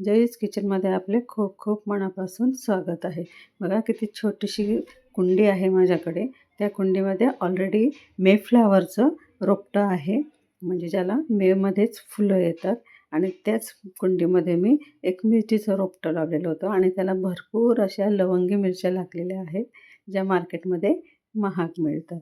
जयच किचनमध्ये आपले खूप खूप मनापासून स्वागत आहे. बघा किती छोटीशी कुंडी आहे माझ्याकडे. त्या कुंडीमध्ये ऑलरेडी मेफ्लावरचं रोपटं आहे. म्हणजे ज्याला मेमध्येच फुलं येतात. आणि त्याच कुंडीमध्ये मी एक मिरचीचं रोपटं लावलेलं होतं. आणि त्याला भरपूर अशा लवंगी मिरच्या लागलेल्या आहेत ज्या मार्केटमध्ये महाग मिळतात.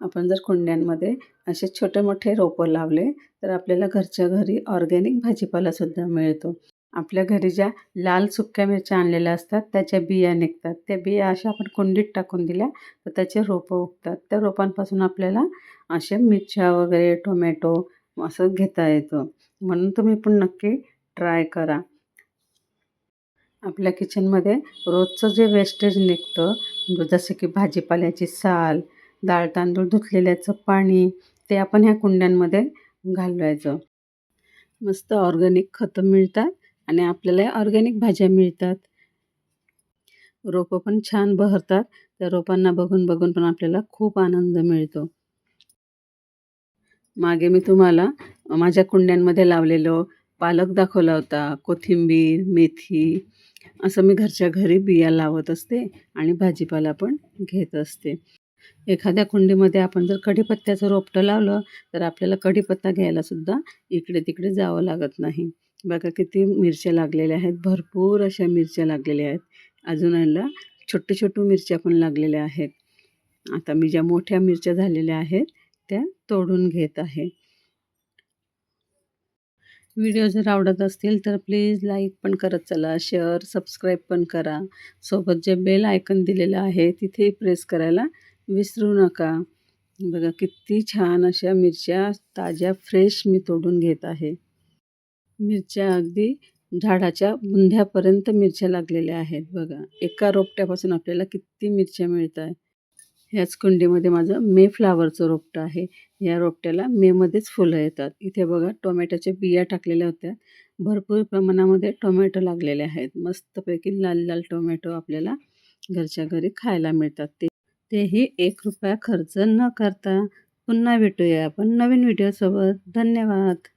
आपण जर कुंड्यांमध्ये असे छोटे मोठे रोपं लावले तर आपल्याला घरच्या घरी ऑर्गॅनिक भाजीपालासुद्धा मिळतो. आपल्या घरी ज्या लाल सुक्या मिरच्या आणलेल्या असतात त्याच्या बिया निघतात. त्या बिया अशा आपण कुंडीत टाकून दिल्या तर त्याचे रोपं उगतात. त्या रोपांपासून आपल्याला असे मिरच्या वगैरे टोमॅटो असं घेता येतं. म्हणून तुम्ही पण नक्की ट्राय करा. आपल्या किचनमध्ये रोजचं जे वेस्टेज निघतं म्हणजे जसं की भाजीपाल्याची साल डाळ तांदूळ धुतलेल्याचं पाणी ते आपण ह्या कुंड्यांमध्ये घालवायचं. मस्त ऑर्गॅनिक खतं मिळतात. आणि आपल्याला ऑर्गॅनिक भाज्या मिळतात. रोपं पण छान बहरतात. त्या रोपांना बघून बघून पण आपल्याला खूप आनंद मिळतो. मागे मी तुम्हाला माझ्या कुंड्यांमध्ये लावलेलं पालक दाखवला होता. कोथिंबीर मेथी असं मी घरच्या घरी बिया लावत असते आणि भाजीपाला पण घेत असते. एखाद्या कुंडीमध्ये आपण जर कढीपत्त्याचं रोपटं लावलं तर आपल्याला कढीपत्ता घ्यायलासुद्धा इकडे तिकडे जावं लागत नाही. बघा किती मिरच्या लागलेल्या आहेत. भरपूर अशा मिरच्या लागलेल्या आहेत. अजून याला छोटे छोटू मिरच्या पण लागलेल्या आहेत. आता मी ज्या मोठ्या मिरच्या झालेल्या आहेत त्या तोडून घेत आहे. व्हिडिओ जर आवडत असतील तर प्लीज लाईक पण करत चला. शेअर सबस्क्राईब पण करा. सोबत जे बेल आयकन दिलेलं आहे तिथे प्रेस करायला विसरू नका. बघा किती छान अशा मिरच्या ताज्या फ्रेश मी तोडून घेत आहे. मिरच्या अगदी झाडाच्या बुंध्यापर्यंत मिरच्या लागलेल्या आहेत बघा. एका रोपट्यापासून आपल्याला किती मिरच्या मिळत आहे ह्याच कुंडीमध्ये माझं मे फ्लावरचं रोपटं आहे. या रोपट्याला मेमध्येच फुलं येतात. इथे बघा टोमॅटोच्या बिया टाकलेल्या होत्या. भरपूर प्रमाणामध्ये टोमॅटो लागलेले आहेत. मस्तपैकी लाल लाल टोमॅटो आपल्याला घरच्या घरी खायला मिळतात. ते तेही एक रुपया खर्च न करता पुन्हा भेटूया आपण नवीन व्हिडिओसोबत. धन्यवाद.